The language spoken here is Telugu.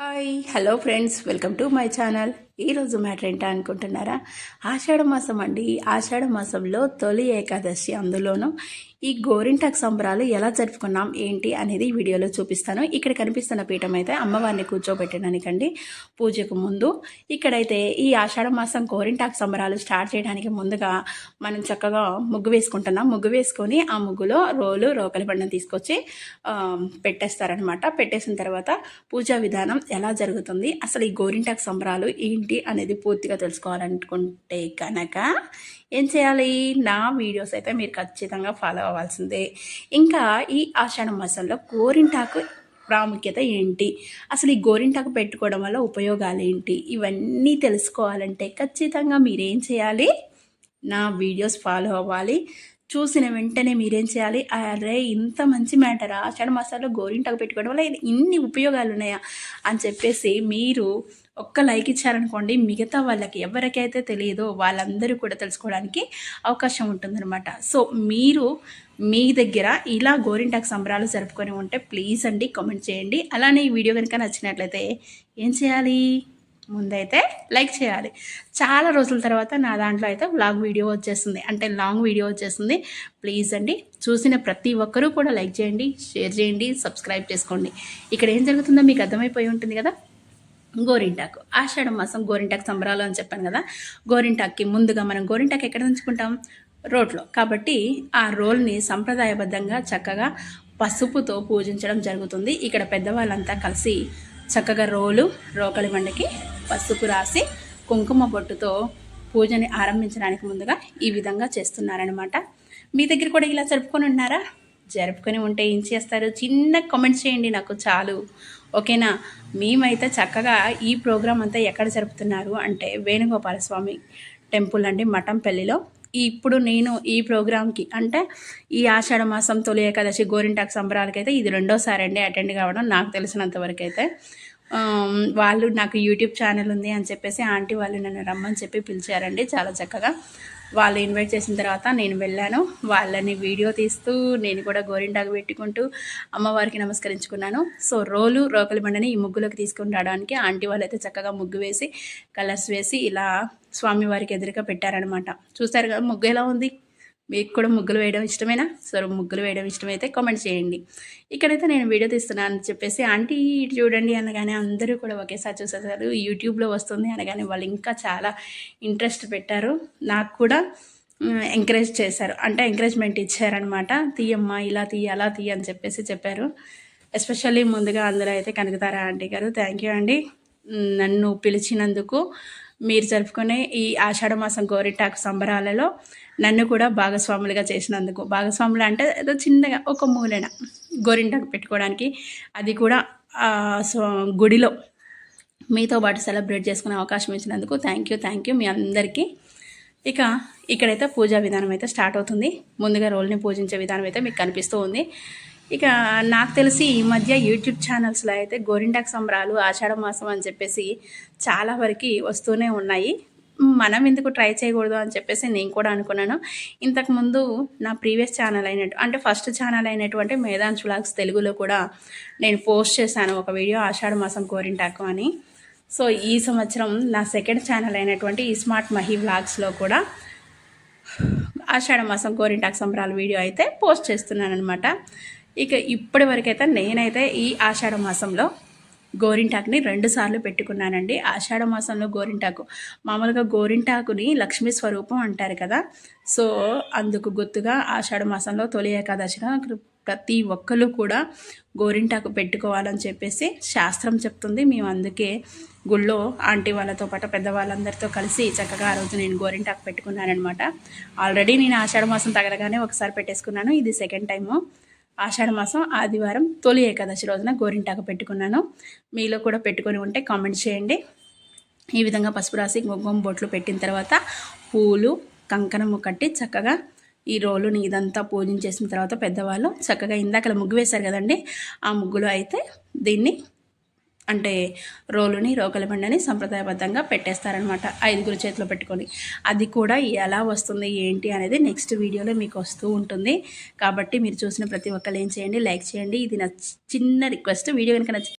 Uh, hi. Hello friends welcome to my channel. ఈరోజు మ్యాటర్ ఏంటా అనుకుంటున్నారా? ఆషాఢ మాసం అండి. ఆషాఢ మాసంలో తొలి ఏకాదశి అందులోనూ ఈ గోరింటాక్ సంబరాలు ఎలా జరుపుకున్నాం ఏంటి అనేది వీడియోలో చూపిస్తాను. ఇక్కడ కనిపిస్తున్న పీఠం అయితే అమ్మవారిని కూర్చోబెట్టడానికండి. పూజకు ముందు ఇక్కడైతే ఈ ఆషాఢ మాసం గోరింటాక్ సంబరాలు స్టార్ట్ చేయడానికి ముందుగా మనం చక్కగా ముగ్గు వేసుకుంటున్నాం. ముగ్గు వేసుకొని ఆ ముగ్గులో రోలు రోకలి బండం తీసుకొచ్చి పెట్టేస్తారనమాట పెట్టేసిన తర్వాత పూజా విధానం ఎలా జరుగుతుంది? అసలు ఈ గోరింటాక్ సంబరాలు ఏంటి అనేది పూర్తిగా తెలుసుకోవాలనుకుంటే కనుక ఏం చేయాలి? నా వీడియోస్ అయితే మీరు ఖచ్చితంగా ఫాలో అవ్వాల్సిందే. ఇంకా ఈ ఆషాఢ మాసంలో గోరింటాకు ప్రాముఖ్యత ఏంటి? అసలు ఈ గోరింటాకు పెట్టుకోవడం వల్ల ఉపయోగాలు ఏంటి? ఇవన్నీ తెలుసుకోవాలంటే ఖచ్చితంగా మీరేం చేయాలి? నా వీడియోస్ ఫాలో అవ్వాలి. చూసిన వెంటనే మీరేం చేయాలి? అరే ఇంత మంచి మ్యాటర్? ఆషాఢ మాసాల్లో గోరింటాకు పెట్టుకోవడం వల్ల ఇన్ని ఉపయోగాలు ఉన్నాయా అని చెప్పేసి మీరు ఒక్క లైక్ ఇచ్చారనుకోండి మిగతా వాళ్ళకి ఎవరికైతే తెలియదో వాళ్ళందరూ కూడా తెలుసుకోవడానికి అవకాశం ఉంటుందన్నమాట. సో మీరు మీ దగ్గర ఇలా గోరింటాకు సంబరాలు జరుపుకొని ఉంటే ప్లీజ్ అండి కామెంట్ చేయండి. అలానే ఈ వీడియో కనుక నచ్చినట్లయితే ఏం చేయాలి? ముందైతే లైక్ చేయాలి. చాలా రోజుల తర్వాత నా దాంట్లో అయితే వ్లాగ్ వీడియో వచ్చేస్తుంది. అంటే లాంగ్ వీడియో వచ్చేస్తుంది. ప్లీజ్ అండి చూసిన ప్రతి ఒక్కరూ కూడా లైక్ చేయండి షేర్ చేయండి సబ్స్క్రైబ్ చేసుకోండి. ఇక్కడ ఏం జరుగుతుందో మీకు అర్థమైపోయి ఉంటుంది కదా? గోరింటాకు. ఆషాఢ మాసం గోరింటాకు సంబరాలు అని చెప్పాను కదా? గోరింటాక్కి ముందుగా మనం గోరింటాకు ఎక్కడ ఉంచుకుంటాం రోడ్లో. కాబట్టి ఆ రోల్ని సంప్రదాయబద్ధంగా చక్కగా పసుపుతో పూజించడం జరుగుతుంది. ఇక్కడ పెద్దవాళ్ళంతా కలిసి చక్కగా రోలు రోకలి వండకి పసుపు రాసి కుంకుమ బొట్టుతో పూజని ఆరంభించడానికి ముందుగా ఈ విధంగా చేస్తున్నారనమాట మీ దగ్గర కూడా ఇలా జరుపుకొని ఉన్నారా జరుపుకొని ఉంటే ఏం చేస్తారు? చిన్న కామెంట్స్ చేయండి నాకు చాలు. ఓకేనా? మేమైతే చక్కగా ఈ ప్రోగ్రాం అంతా ఎక్కడ జరుపుతున్నారు అంటే వేణుగోపాల స్వామి టెంపుల్ అండి మఠంపల్లిలో ఇప్పుడు నేను ఈ ప్రోగ్రామ్కి అంటే ఈ ఆషాఢ మాసం తొలి ఏకాదశి గోరింటాక్ సంబరాలకైతే ఇది రెండోసారి అండి అటెండ్ కావడం నాకు తెలిసినంతవరకు అయితే వాళ్ళు నాకు యూట్యూబ్ ఛానల్ ఉంది అని చెప్పేసి ఆంటీ వాళ్ళు నన్ను రమ్మని చెప్పి పిలిచారండి చాలా చక్కగా. వాళ్ళు ఇన్వైట్ చేసిన తర్వాత నేను వెళ్ళాను. వాళ్ళని వీడియో తీస్తూ నేను కూడా గోరింటాకు పెట్టుకుంటూ అమ్మవారికి నమస్కరించుకున్నాను. సో రోలు రోకలి బండని ఈ ముగ్గులోకి తీసుకుని రావడానికి ఆంటీ వాళ్ళైతే చక్కగా ముగ్గు వేసి కలర్స్ వేసి ఇలా స్వామివారికి ఎదురుగా పెట్టారనమాట. చూసారు కదా ముగ్గు ఎలా ఉంది? మీకు కూడా ముగ్గులు వేయడం ఇష్టమేనా? సరే ముగ్గులు వేయడం ఇష్టమైతే కామెంట్ చేయండి. ఇక్కడైతే నేను వీడియో తీస్తున్నాను అని చెప్పేసి ఆంటీ చూడండి అనగానే అందరూ కూడా ఒకేసారి చూసేసారు. యూట్యూబ్లో వస్తుంది అనగానే వాళ్ళు ఇంకా చాలా ఇంట్రెస్ట్ పెట్టారు. నాకు కూడా ఎంకరేజ్ చేశారు. అంటే ఎంకరేజ్మెంట్ ఇచ్చారనమాట. తీయమ్మా ఇలా తీయ అలా తీయ అని చెప్పేసి చెప్పారు. ఎస్పెషల్లీ ముందుగా అందరూ అయితే కనకతారా ఆంటీ గారు? థ్యాంక్ యూ అండి నన్ను పిలిచినందుకు మీరు జరుపుకునే ఈ ఆషాఢ మాసం గోరిటాకు సంబరాలలో నన్ను కూడా భాగస్వాములుగా చేసినందుకు. భాగస్వాములు అంటే ఏదో చిన్నగా ఒక మూలన గోరింటాకు పెట్టుకోవడానికి. అది కూడా గుడిలో మీతో పాటు సెలబ్రేట్ చేసుకునే అవకాశం ఇచ్చినందుకు థ్యాంక్ యూ థ్యాంక్ యూ మీ అందరికీ. ఇక ఇక్కడైతే పూజా విధానం అయితే స్టార్ట్ అవుతుంది. ముందుగా రోల్ని పూజించే విధానం అయితే మీకు కనిపిస్తూ ఉంది. ఇక నాకు తెలిసి ఈ మధ్య యూట్యూబ్ ఛానల్స్లో అయితే గోరింటాక్ సంబరాలు ఆషాఢ మాసం అని చెప్పేసి చాలా వరకు వస్తూనే ఉన్నాయి. మనం ఎందుకు ట్రై చేయకూడదు అని చెప్పేసి నేను కూడా అనుకున్నాను. ఇంతకుముందు నా ప్రీవియస్ ఛానల్ అయినట్టు అంటే ఫస్ట్ ఛానల్ అయినటువంటి మేధాన్ వ్లాగ్స్ తెలుగులో కూడా నేను పోస్ట్ చేశాను ఒక వీడియో ఆషాఢ మాసం గోరింటాకు అని. సో ఈ సంవత్సరం నా సెకండ్ ఛానల్ అయినటువంటి ఈ స్మార్ట్ మహి వ్లాగ్స్లో కూడా ఆషాఢ మాసం గోరింటాకు సంబరాల వీడియో అయితే పోస్ట్ చేస్తున్నాను అనమాట ఇక ఇప్పటి వరకైతే నేనైతే ఈ ఆషాఢ మాసంలో గోరింటాకుని రెండు సార్లు పెట్టుకున్నానండి. ఆషాఢ మాసంలో గోరింటాకు మామూలుగా గోరింటాకుని లక్ష్మీ స్వరూపం అంటారు కదా. సో అందుకు గుర్తుగా ఆషాఢ మాసంలో తొలి ఏకాదశిగా ప్రతి ఒక్కరు కూడా గోరింటాకు పెట్టుకోవాలని చెప్పేసి శాస్త్రం చెప్తుంది. మేము అందుకే గుళ్ళో ఆంటీ వాళ్ళతో పాటు పెద్దవాళ్ళందరితో కలిసి చక్కగా ఆ రోజు నేను గోరింటాకు పెట్టుకున్నానమాట ఆల్రెడీ నేను ఆషాఢ మాసం తగలగానే ఒకసారి పెట్టేసుకున్నాను. ఇది సెకండ్ టైము. ఆషాఢ మాసం ఆదివారం తొలి ఏకాదశి రోజున గోరింటాకు పెట్టుకున్నాను. మీలో కూడా పెట్టుకొని ఉంటే కామెంట్ చేయండి. ఈ విధంగా పసుపు రాసి కుంకుమ బొట్లు పెట్టిన తర్వాత పూలు కంకణము కట్టి చక్కగా ఈ రోలుని ఇదంతా పూజించేసిన తర్వాత పెద్దవాళ్ళు చక్కగా ఇందాక ముగ్గు వేశారు కదండి ఆ ముగ్గులో అయితే దీన్ని అంటే రోలుని రోకల బండని సంప్రదాయబద్ధంగా పెట్టేస్తారనమాట ఐదుగురు చేతిలో పెట్టుకొని. అది కూడా ఎలా వస్తుంది ఏంటి అనేది నెక్స్ట్ వీడియోలో మీకు వస్తూ ఉంటుంది. కాబట్టి మీరు చూసిన ప్రతి ఒక్కరు ఏం చేయండి లైక్ చేయండి. ఇది నా చిన్న రిక్వెస్ట్. వీడియో కనుక నచ్చి